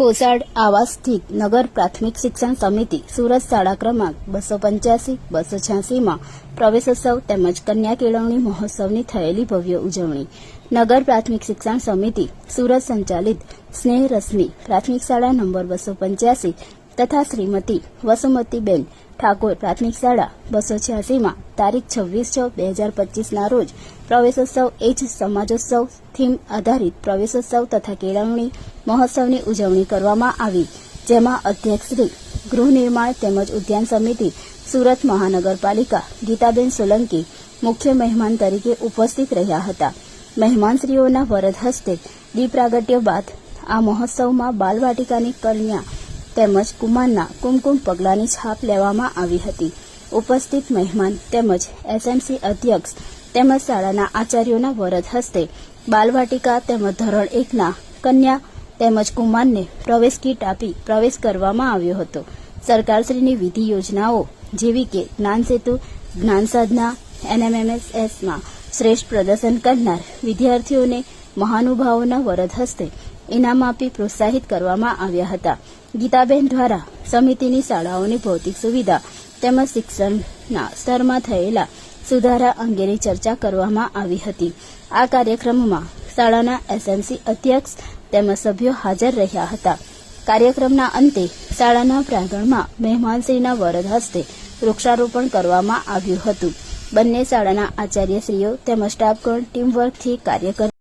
કોસાડ આવાસ સ્થિત નગર પ્રાથમિક શિક્ષણ સમિતિ સુરત શાળા ક્રમાંક બસો પંચ્યાસી, બસો છ્યાસીમાં પ્રવેશોત્સવ તેમજ કન્યા કેળવણી મહોત્સવની થયેલી ભવ્ય ઉજવણી. નગર પ્રાથમિક શિક્ષણ સમિતિ સુરત સંચાલિત સ્નેહ રશ્મિ પ્રાથમિક શાળા નંબર બસો પંચ્યાસી તથા શ્રીમતી વસુમતીબેન ઠાકોર પ્રાથમિક શાળા બસો છ્યાસીમાં તારીખ છવ્વીસ છ બે હજાર પચીસના રોજ પ્રવેશોત્સવ, એ જ સમાજોત્સવ થીમ આધારિત પ્રવેશોત્સવ તથા કેળવણી મહોત્સવની ઉજવણી કરવામાં આવી, જેમાં અધ્યક્ષશ્રી ગૃહ નિર્માણ તેમજ ઉદ્યાન સમિતિ, સુરત મહાનગરપાલિકા, ગીતાબેન સોલંકી, મુખ્ય મહેમાન તરીકે ઉપસ્થિત રહ્યા હતા. મહેમાનશ્રીઓના વરદ હસ્તે દીપ પ્રાગટ્ય બાદ આ મહોત્સવમાં બાલવાટિકાની કન્યા તેમજ કુમારના કુમકુમ પગલાની છાપ લેવામાં આવી હતી. ઉપસ્થિત મહેમાન તેમજ એસએમસી અધ્યક્ષ તેમજ શાળાના આચાર્યોના વરદ હસ્તે બાલવાટિકા તેમજ ધોરણ એકના કન્યા તેમજ કુમારને પ્રવેશ કીટ આપી પ્રવેશ કરવામાં આવ્યો હતો. સરકારશ્રીની વિધિ યોજનાઓ જેવી કે જ્ઞાન સેતુ, જ્ઞાન સાધના એનએમએમએસએસમાં શ્રેષ્ઠ પ્રદર્શન કરનાર વિદ્યાર્થીઓને મહાનુભાવોના વરદ હસ્તે ઇનામ આપી પ્રોત્સાહિત કરવામાં આવ્યા હતા. ગીતાબેન દ્વારા સમિતિની શાળાઓની ભૌતિક સુવિધા તેમજ શિક્ષણના સ્તરમાં થયેલા સુધારા અંગેની ચર્ચા કરવામાં આવી હતી. આ કાર્યક્રમમાં શાળાના એસએમસી અધ્યક્ષ તેમજ સભ્યો હાજર રહ્યા હતા. કાર્યક્રમના અંતે શાળાના પ્રાંગણમાં મહેમાનશ્રીના વરદ હસ્તે વૃક્ષારોપણ કરવામાં આવ્યું હતું. બંને શાળાના આચાર્યશ્રીઓ તેમજ સ્ટાફગણ ટીમવર્કથી કાર્ય કરી